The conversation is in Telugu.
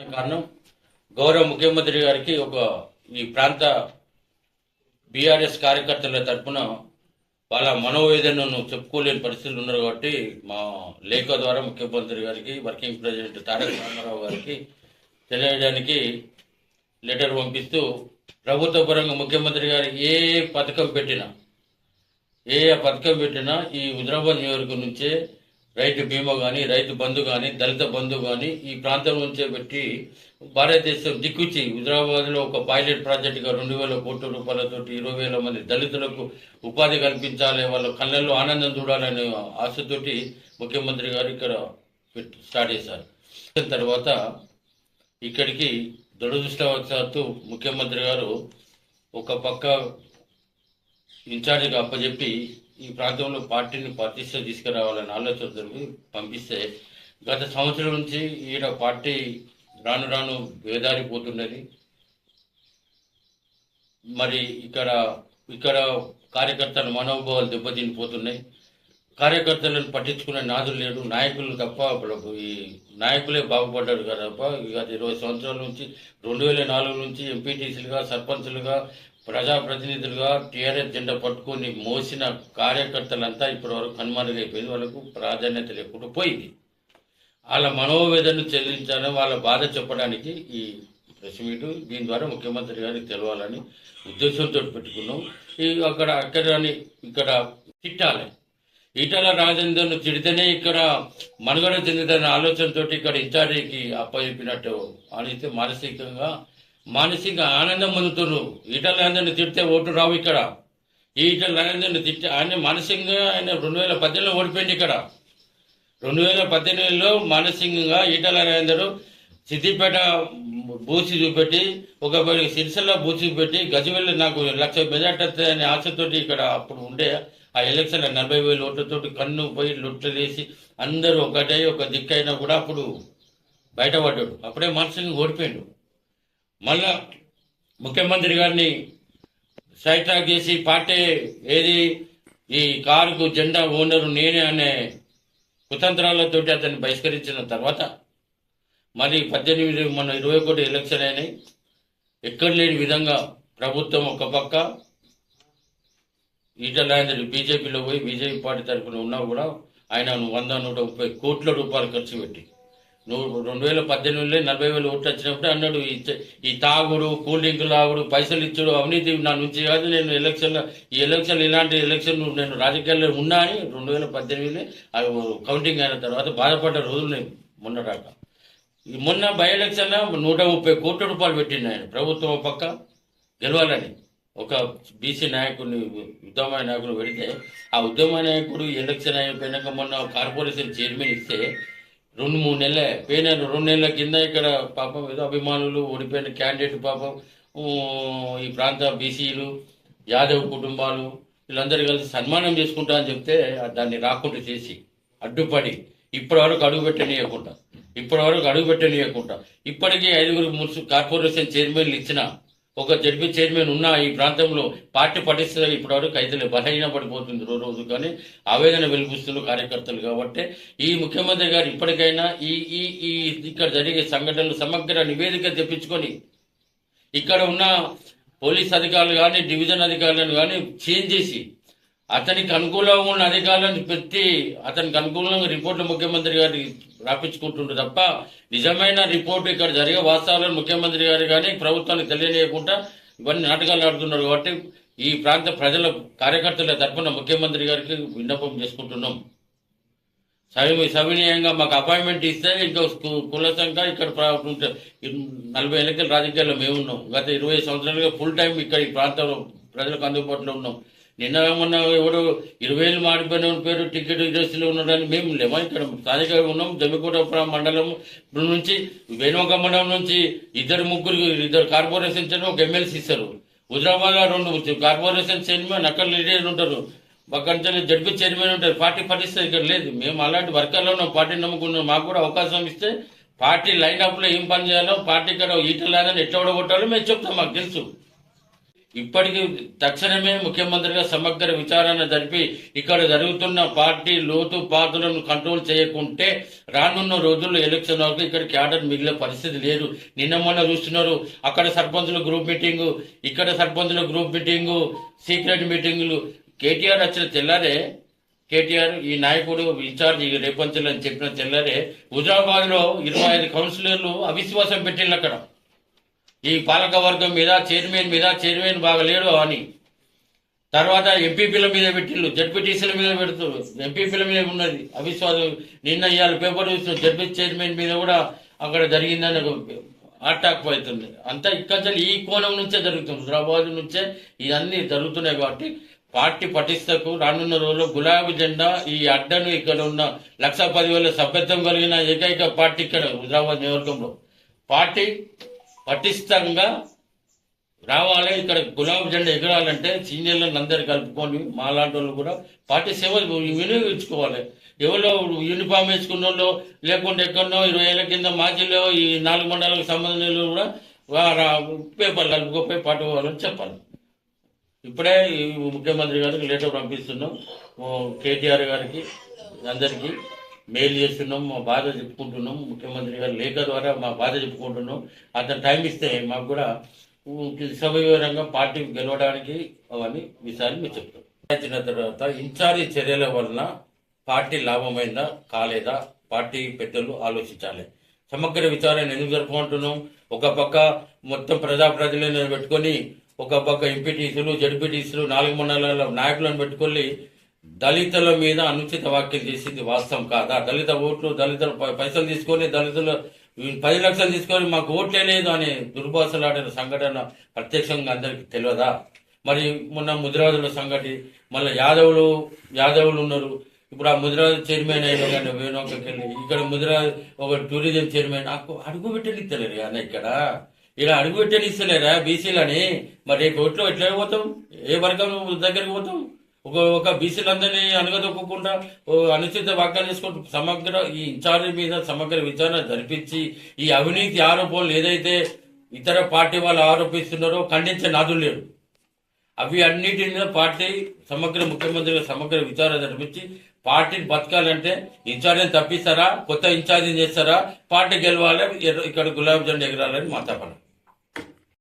కారణం గౌరవ ముఖ్యమంత్రి గారికి ఒక ఈ ప్రాంత బీఆర్ఎస్ కార్యకర్తల తరఫున వాళ్ళ మనోవేదనను చెప్పుకోలేని పరిస్థితులు ఉన్నారు కాబట్టి మా లేఖ ద్వారా ముఖ్యమంత్రి గారికి వర్కింగ్ ప్రెసిడెంట్ తారక రామారావు గారికి తెలియడానికి లెటర్ పంపిస్తూ ప్రభుత్వ పరంగా ముఖ్యమంత్రి గారు ఏ పథకం పెట్టినా ఏ పథకం పెట్టినా ఈ హుజరాబాద్ నియోజకవర్గం నుంచే రైతు బీమా కానీ రైతు బంధు కానీ దళిత బంధు కానీ ఈ ప్రాంతం నుంచే పెట్టి భారతదేశం దిక్కుచ్చి హుజరాబాద్లో ఒక పైలట్ ప్రాజెక్టుగా రెండు వేల కోట్ల రూపాయలతో ఇరవై వేల మంది దళితులకు ఉపాధి కల్పించాలి వాళ్ళ కళ్ళల్లో ఆనందం చూడాలనే ఆశతోటి ముఖ్యమంత్రి గారు ఇక్కడ స్టార్ట్ చేశారు. తర్వాత ఇక్కడికి దురదృష్టవశాత్తు ముఖ్యమంత్రి గారు ఒక పక్క ఇన్ఛార్జిగా అప్పచెప్పి ఈ ప్రాంతంలో పార్టీని ప్రతిష్ట తీసుకురావాలని ఆలోచన పంపిస్తే గత సంవత్సరం నుంచి ఈడ పార్టీ రాను రాను వేదారిపోతున్నది మరి ఇక్కడ ఇక్కడ కార్యకర్తల మనోభావాలు దెబ్బతినిపోతున్నాయి. కార్యకర్తలను పట్టించుకునే నాదులు లేడు. నాయకులు తప్ప ఈ నాయకులే బాగుపడ్డారు కదా తప్ప. ఇక ఇరవై సంవత్సరాల నుంచి రెండు వేల నాలుగు నుంచి ఎంపీటీసీలుగా సర్పంచులుగా ప్రజాప్రతినిధులుగా టీఆర్ఎస్ జెండా పట్టుకొని మోసిన కార్యకర్తలంతా ఇప్పటివరకు కనుమరుగైపోయింది వాళ్ళకు ప్రాధాన్యత లేకుండా పోయింది. వాళ్ళ మనోవేదనను చెల్లించాలని వాళ్ళ బాధ చెప్పడానికి ఈ ప్రెస్ మీటు దీని ద్వారా ముఖ్యమంత్రి గారికి తెలవాలని ఉద్దేశంతో పెట్టుకున్నాం. ఈ అక్కడ అక్కడ ఇక్కడ తిట్టాలి. ఈటల రాజేందర్ను తిడితేనే ఇక్కడ మనుగడ చెందుతున్న ఆలోచనతోటి ఇక్కడ ఇన్ఛార్జికి అప్పచెప్పినట్టు అడిగితే మానసికంగా మానసిక ఆనందం పొందుతున్నారు ఈటల రాజేందర్ని తిడితే ఓటు రావు ఇక్కడ. ఈ ఈటల రాజేందర్ని తిట్టి ఆయన మానసికంగా ఆయన రెండు వేల పద్దెనిమిదిలో ఓడిపోయింది ఇక్కడ. రెండు వేల పద్దెనిమిదిలో మానసికంగా ఈటల రాజేందర్ సిద్దిపేట బూసి చూపెట్టి ఒక సిరిసల్లో బూసి చూపెట్టి గజవెల్లి నాకు లక్ష మెజార్టీ అనే ఆశతోటి ఇక్కడ అప్పుడు ఉండే ఆ ఎలక్షన్ నలభై వేల ఓట్లతో కన్ను పోయి లొట్టలేసి అందరూ ఒకటే ఒక దిక్కైనా కూడా అప్పుడు బయటపడ్డాడు. అప్పుడే మానసికంగా ఓడిపోయాడు. మళ్ళా ముఖ్యమంత్రి గారిని సైట్రాక్ చేసి పార్టీ ఏది ఈ కారుకు జెండా ఓనరు నేనే అనే కుతంత్రాలతోటి అతన్ని బహిష్కరించిన తర్వాత మరి పద్దెనిమిది మన ఇరవై ఒకటి ఎలక్షన్ అయినాయి. ఎక్కడ లేని విధంగా ప్రభుత్వం ఒక పక్క ఈటల బీజేపీలో పోయి బీజేపీ పార్టీ తరఫున ఉన్నా కూడా ఆయన వంద నూట ముప్పై కోట్ల రూపాయలు ఖర్చు పెట్టి నువ్వు రెండు వేల పద్దెనిమిదిలో నలభై వేలు ఓట్లు వచ్చినప్పుడు అన్నాడు ఈ తాగుడు కూల్ డ్రింక్ తాగుడు పైసలు ఇచ్చుడు అవినీతి నా నుంచి కాదు నేను ఎలక్షన్లో ఈ ఎలక్షన్ ఇలాంటి ఎలక్షన్ నేను రాజకీయాల్లో ఉన్నా అని రెండు వేల పద్దెనిమిదిలో అవి కౌంటింగ్ అయిన తర్వాత బాధపడ్డ రోజులు నేను మొన్న రాక మొన్న బై ఎలక్షన్లో నూట ముప్పై కోట్ల రూపాయలు పెట్టింది ఆయన ప్రభుత్వం పక్క గెలవాలని. ఒక బీసీ నాయకుడిని ఉద్యమ నాయకుడు పెడితే ఆ ఉద్యమ నాయకుడు ఎలక్షన్ అయిపోయినాక మొన్న కార్పొరేషన్ చైర్మన్ ఇస్తే రెండు మూడు నెలల. పోయిన రెండు నెలల కింద ఇక్కడ పాపం ఏదో అభిమానులు ఓడిపోయిన క్యాండిడేట్ పాపం ఈ ప్రాంత బీసీలు యాదవ్ కుటుంబాలు వీళ్ళందరూ కలిసి సన్మానం చేసుకుంటా అని చెప్తే దాన్ని రాకుండా చేసి అడ్డుపడి ఇప్పటి వరకు అడుగు పెట్టనీయకుండా ఇప్పటి వరకు అడుగు పెట్టనీయకుండా ఇప్పటికీ ఐదుగురు మున్సిపల్ కార్పొరేషన్ చైర్మన్లు ఇచ్చిన ఒక జడ్పీ చైర్మన్ ఉన్న ఈ ప్రాంతంలో పార్టీ పటిస్తే ఇప్పటివరకు అయితే బలహీన పడిపోతుంది రోజు రోజు. కానీ ఆవేదన వెలిపిస్తున్న కార్యకర్తలు కాబట్టి ఈ ముఖ్యమంత్రి గారు ఇప్పటికైనా ఈ ఈ ఈ ఇక్కడ జరిగే సంఘటనలు సమగ్ర నివేదిక తెప్పించుకొని ఇక్కడ ఉన్న పోలీస్ అధికారులు కానీ డివిజన్ అధికారులను కానీ చేంజ్ చేసి అతనికి అనుకూలంగా ఉన్న అధికారులను పెట్టి అతనికి అనుకూలంగా రిపోర్ట్లు ముఖ్యమంత్రి గారికి రాపించుకుంటుండ్రు తప్ప నిజమైన రిపోర్ట్ ఇక్కడ జరిగే వాస్తవాలను ముఖ్యమంత్రి గారు కానీ ప్రభుత్వానికి తెలియజేయకుండా ఇవన్నీ నాటకాలు ఆడుతున్నారు కాబట్టి ఈ ప్రాంత ప్రజల కార్యకర్తల తరఫున ముఖ్యమంత్రి గారికి విన్నపం చేసుకుంటున్నాం. సవి సవినీయంగా మాకు అపాయింట్మెంట్ ఇస్తే ఇంకా కుల సంఖ్య ఇక్కడ నలభై ఎన్నికల రాజకీయాల్లో మేము ఉన్నాం గత ఇరవై సంవత్సరాలుగా ఫుల్ టైం ఇక్కడ ఈ ప్రాంతంలో ప్రజలకు అందుబాటులో ఉన్నాం. నిన్న మొన్న ఎవరు ఇరవై ఏళ్ళు మాడిపోయిన పేరు టికెట్ ఇండస్ట్రీలో ఉన్నాడని మేము లేమా ఇక్కడ స్థానికంగా ఉన్నాం జమ్మికోట మండలం నుంచి వేణుక మండలం నుంచి ఇద్దరు ముగ్గురు ఇద్దరు కార్పొరేషన్ చైర్మన్ ఒక ఎమ్మెల్సీ ఇస్తారు. హుజరాబాద్ రెండు కార్పొరేషన్ చైర్మన్ అక్కడ లీడర్ ఉంటారు. పక్కన నుంచి జడ్పీ చైర్మన్ ఉంటారు. పార్టీ పట్టిస్తారు ఇక్కడ లేదు. మేము అలాంటి వర్కర్లో ఉన్నాం పార్టీ నమ్ముకున్నాం. మాకు కూడా అవకాశం ఇస్తే పార్టీ లైన్ అప్లో ఏం పని చేయాలో పార్టీ ఇక్కడ ఈటలు లేదని ఎట్లా ఓడగొట్టాలో మేము చెప్తాం మాకు తెలుసు. ఇప్పటికి తక్షణమే ముఖ్యమంత్రిగా సమగ్ర విచారణ జరిపి ఇక్కడ జరుగుతున్న పార్టీ లోతు పాత్రలను కంట్రోల్ చేయకుంటే రానున్న రోజుల్లో ఎలక్షన్ వరకు ఇక్కడ క్యాడర్ మిగిలే పరిస్థితి లేదు. నిన్న మొన్న చూస్తున్నారు అక్కడ సర్పంచుల గ్రూప్ మీటింగు ఇక్కడ సర్పంచుల గ్రూప్ మీటింగు సీక్రెట్ మీటింగులు. కేటీఆర్ వచ్చిన తెల్లారే కేటీఆర్ ఈ నాయకుడు ఇన్ఛార్జ్ రేపంచులు అని చెప్పిన తెల్లారే హుజరాబాద్లో ఇరవై ఐదు కౌన్సిలర్లు అవిశ్వాసం పెట్టిండ్రు అక్కడ. ఈ పాలకవర్గం మీద చైర్మన్ మీద చైర్మన్ బాగలేడు అని. తర్వాత ఎంపీపీల మీద పెట్టిళ్ళు జడ్పీటీసీల మీద పెడుతున్నారు ఎంపీపీల మీద ఉన్నది. అవిశ్వాసం నిన్న ఇవాళ పేపర్ చూసిన జడ్పీ చైర్మన్ మీద కూడా అక్కడ జరిగిందని అటాక్ అవుతుంది అంతా ఇక్కడ ఈ కోణం నుంచే జరుగుతుంది. హుదరాబాద్ నుంచే ఇవన్నీ జరుగుతున్నాయి కాబట్టి పార్టీ పటిష్టకు రానున్న రోజుల్లో గులాబీ జెండా ఈ అడ్డను ఇక్కడ ఉన్న లక్ష పదివేల సభ్యత్వం కలిగిన ఏకైక పార్టీ ఇక్కడ హుదరాబాద్ నియోజకవర్గంలో. పార్టీ పటిష్టంగా రావాలి. ఇక్కడ గులాబీ జెండా ఎగరాలంటే సీనియర్లను అందరు కలుపుకొని మాలాంటి వాళ్ళు కూడా పార్టీ సేవలు వినియోగించుకోవాలి. ఎవరో యూనిఫామ్ వేసుకున్న వాళ్ళు లేకుంటే ఎక్కడో ఇరవై ఏళ్ళ కింద మాజీలో ఈ నాలుగు మండలాలకు సంబంధించిన కూడా పేపర్లు పేపర్ కలుపుకోపోయి పాటు పోవాలని చెప్పాలి. ఇప్పుడే ముఖ్యమంత్రి గారికి లేటర్ పంపిస్తున్నాం. కేటీఆర్ గారికి అందరికీ. మెయిల్ చేస్తున్నాం మా బాధ చెప్పుకుంటున్నాం ముఖ్యమంత్రి గారు లేఖ ద్వారా మా బాధ చెప్పుకుంటున్నాం. అతను టైం ఇస్తే మాకు కూడా సవివరంగా పార్టీ గెలవడానికి అవన్నీ విషయాలు మీరు చెప్తాం. వచ్చిన తర్వాత ఇన్ఛార్జి చర్యల వలన పార్టీ లాభమైందా కాలేదా? పార్టీ పెద్దలు ఆలోచించాలి. సమగ్ర విచారణ ఎందుకు జరుపుకుంటున్నాం? ఒక పక్క మొత్తం ప్రజాప్రతినిధులను పెట్టుకొని ఒక పక్క ఎంపీటీసీలు జడ్పీటీసీలు నాలుగు మండలాల నాయకులను పెట్టుకొని దళితుల మీద అనుచిత వ్యాఖ్యలు చేసింది వాస్తవం కాదా? దళిత ఓట్లు దళితుల పైసలు తీసుకొని దళితుల పది లక్షలు తీసుకొని మాకు ఓట్లే లేదు అనే దుర్భాషలాడిన సంఘటన ప్రత్యక్షంగా అందరికి తెలియదా? మరి మొన్న ముదిరాజుల సంగతి మళ్ళీ యాదవులు యాదవులు ఉన్నారు. ఇప్పుడు ఆ ముదిరాజు చైర్మన్ అయిన కానీ వేణుకకి ఇక్కడ ముదిరాజు ఒక టూరిజం చైర్మన్ నాకు అడుగు పెట్టనిస్తలేరు అన్న ఇక్కడ. ఇలా అడుగు పెట్టనిస్తలేరా బీసీలని? మరి రేపు ఓట్లో ఎట్లా పోతాం? ఏ వర్గం దగ్గరికి పోతాం? ఒక ఒక బీసీలందరినీ అనగదొక్కకుండా ఓ అనుచిత వాక్యాలు చేసుకుంటూ సమగ్ర ఈ ఇన్ఛార్జి మీద సమగ్ర విచారణ జరిపించి ఈ అవినీతి ఆరోపణలు ఏదైతే ఇతర పార్టీ వాళ్ళు ఆరోపిస్తున్నారో ఖండించే నాదులు లేరు అవి అన్నిటి మీద పార్టీ సమగ్ర ముఖ్యమంత్రిగా సమగ్ర విచారణ జరిపించి పార్టీని బతకాలంటే ఇన్ఛార్జిని తప్పిస్తారా? కొత్త ఇన్ఛార్జిని చేస్తారా? పార్టీ గెలవాలి ఇక్కడ గులాబ్ జెండా ఎగరాలని మా తపన